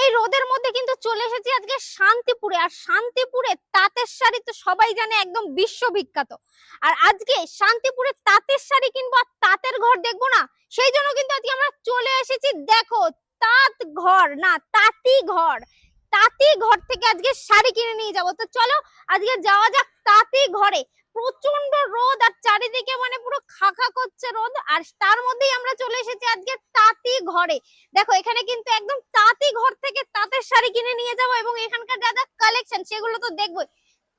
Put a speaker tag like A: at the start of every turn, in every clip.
A: এই
B: রোদের মধ্যে কিন্তু চলে এসেছি আজকে শান্তিপুরে আর শান্তিপুরে তাঁতের শাড়ি তো সবাই জানে একদম বিশ্ববিখ্যাত। আর আজকে শান্তিপুরে তাঁতের শাড়ি কিনবো আর তাঁতের ঘর দেখব না সেই জন্য কিন্তু আজকে আমরা চলে এসেছি দেখো তাঁত ঘর না তাঁতি ঘর। তাঁতি ঘর থেকে আজকে শাড়ি কিনে নিয়ে যাব। তো চলো আজকে যাওয়া যাক তাঁতি ঘরে। প্রচণ্ড রোদ আর চারিদিকে মানে পুরো খাখা করছে রোদ আর তার মধ্যেই আমরা চলে এসেছি আজকে তাঁতি ঘরে। দেখো এখানে কিন্তু একদম তাঁতি ঘর থেকে তাঁতের শাড়ি কিনে নিয়ে যাব এবং এখানকার যা যা কালেকশন সেগুলো তো দেখবোই।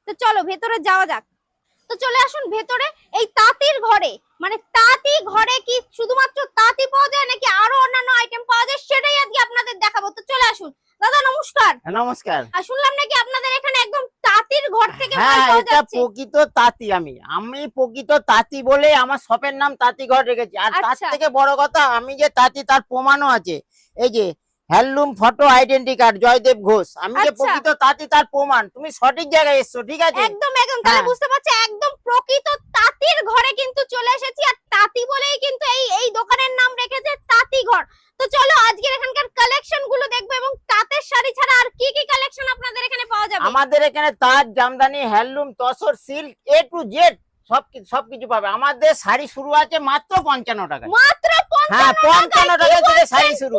B: তো চলো ভেতরে যাওয়া যাক। তো চলে আসুন ভেতরে এই তাঁতির ঘরে। মানে তাঁতি ঘরে কি শুধুমাত্র তাঁতি পাওয়া যায় নাকি আরও অন্যান্য আইটেম পাওয়া যায় সেটাই আজকে আপনাদের দেখাবো। তো চলে আসুন। দাদা নমস্কার।
A: নমস্কার।
B: আর শুনলাম নাকি আপনাদের তাঁতির ঘর থেকে
A: হ্যাঁ এটা প্রকৃত তাঁতি আমি। আমি প্রকৃত তাঁতি বলে আমার শপের নাম তাঁতি ঘর রেখেছি। আর তার
B: আচ্ছা।
A: থেকে বড় কথা আমি যে তাঁতি তার প্রমাণও আছে। এই যে handloom photo identity card Joydeb Ghosh. আমি যে
B: আচ্ছা।
A: প্রকৃত তাঁতি তার প্রমাণ। তুমি সঠিক জায়গায় এসছো ঠিক আছে?
B: একদম একদম। তাহলে
A: হ্যাঁ।
B: বুঝতে পারছ একদম প্রকৃত তাঁতির ঘরে কিন্তু চলে এসেছি আর তাঁতি বলেই কিন্তু এই এই দোকানের নাম রেখেছে তাঁতি ঘর তো চলো আজকের এখানকার কালেকশনগুলো দেখব এবং তাঁতের শাড়ি ছাড়া আর কি কি কালেকশন আপনাদের এখানে পাওয়া যাবে
A: আমাদের এখানে তাঁত jamdani handloom tussar silk A to Z সব সবকিছু পাবে। আমাদের শাড়ি শুরু আছে মাত্র পঞ্চান্ন টাকা
B: মাত্র
A: হ্যাঁ পঞ্চান্ন টাকা থেকে শাড়ি শুরু।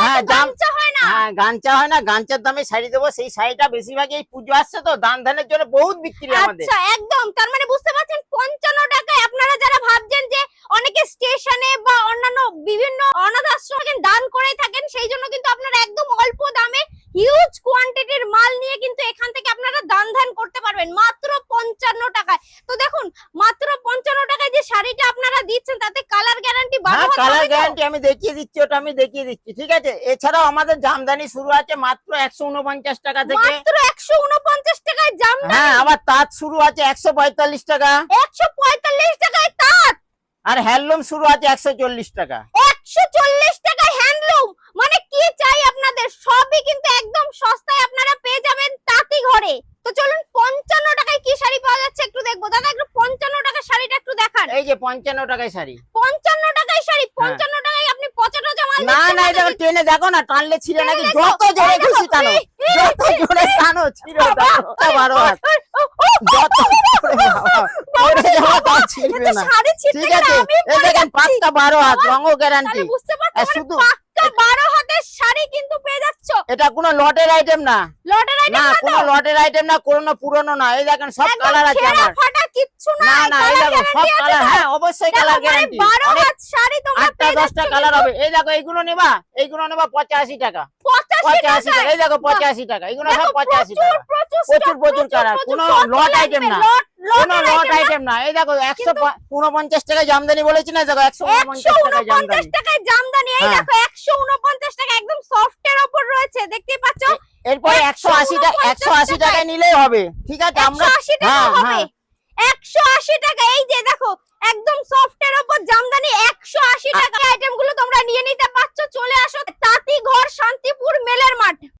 A: হ্যাঁ,
B: গামছা হয় না।
A: হ্যাঁ গাঞ্চা হয় না গাঞ্চার দামে শাড়ি দেবো। সেই শাড়িটা বেশিরভাগই এই পুজো আসছে তো দান ধানের জন্য বহুত বিক্রি আমাদের।
B: আচ্ছা একদম। তার মানে বুঝতে পারছেন? পঞ্চান্ন টাকায় আপনারা যারা ভাবছেন যে অনেকে স্টেশনে বা অন্যান্য বিভিন্ন অনাথ আশ্রমে দান করে থাকেন সেই জন্য কিন্তু আপনারা একদম অল্প দামে হিউজ কোয়ান্টিটির মাল নিয়ে কিন্তু এখান থেকে আপনারা দান ধান করতে পারবেন। মাত্র পঞ্চান্ন টাকায়। তো দেখুন মাত্র পঞ্চান্ন টাকায় যে শাড়িটা আপনারা দিচ্ছেন তাতে কালার গ্যারান্টি
A: কালার গ্যারান্টি আমি দেখিয়ে দিচ্ছি ওটা আমি দেখিয়ে দিচ্ছি ঠিক আছে? এছাড়াও আমাদের জামদানি শুরু আছে মাত্র একশো উনপঞ্চাশ টাকা থেকে।
B: মাত্র একশো উনপঞ্চাশ টাকায় জামদানি?
A: হ্যাঁ আবার তাঁত শুরু আছে একশো পঁয়তাল্লিশ টাকা।
B: একশো পঁয়তাল্লিশ টাকায় তাঁত?
A: আর হ্যান্ডলুম শুরু আছে একশো চল্লিশ টাকা।
B: একশো চল্লিশ টাকায় হ্যান্ডলুম মানে কি চাই আপনাদের সবই কিন্তু একদম সস্তায় আপনারা পেয়ে যাবেন তাঁতি ঘরে। তো চলুন পঞ্চান্ন টাকায় কি শাড়ি পাওয়া যাচ্ছে একটু দেখব। দাদা একটু পঞ্চান্ন টাকার শাড়িটা একটু দেখান।
A: এই যে পঞ্চান্ন টাকায় শাড়ি।
B: পঞ্চান্ন টাকায় শাড়ি পঞ্চান্ন টাকায় আপনি পঁচানো জামাল
A: না না এটা টেনে দেখো না টানলে ছিঁড়ে নাকি যত জোরে খুশি টানো যত জোরে টানো ছিঁড়ে দশটা বারো হাত। যত ঠিক আছে এই দেখেন পাক্কা বারো হাত রঙও গ্যারান্টি শুধু
B: পাক্কা বারো হাতের শাড়ি কিন্তু পেয়ে যাচ্ছ।
A: এটা কোনো লটের আইটেম না।
B: লটের
A: না কোনো লটের আইটেম না কোনো পুরনো না। এই দেখেন সব কালার আছে আমার।
B: ফাটা কিচ্ছু
A: না না এই দেখো সব কালার হ্যাঁ অবশ্যই কালার গ্যারান্টি
B: বারো হাত শাড়ি তোমরা পেয়ে
A: দশটা
B: যাচ্ছ
A: কালার হবে। এই দেখো এইগুলো নেবা? এইগুলো নেবা পঁচাশি টাকা।
B: পঁচাশি
A: পঁচাশি টাকা এই দেখো পঁচাশি টাকা। এগুলো সব পঁচাশি
B: প্রচুর,
A: টাকা।
B: প্রচুর
A: প্রচুর কালার কোনো লট আইটেম না।
B: লট-।
A: আইটেম না। এই দেখো একশো উনপঞ্চাশ টাকা জামদানি বলেছি না? দেখো একশো
B: একশো
A: উনপঞ্চাশ টাকা জামদানি।
B: এই
A: হ্যাঁ।
B: দেখো টাকা একদম রয়েছে দেখতেই পাচ্ছ?
A: এরপরে টাকায়। নিলেই হবে। ঠিক আছে আমরা
B: টাকা
A: হ্যাঁ,
B: হবে।
A: হ্যাঁ।
B: টাকা এই যে দেখো একদম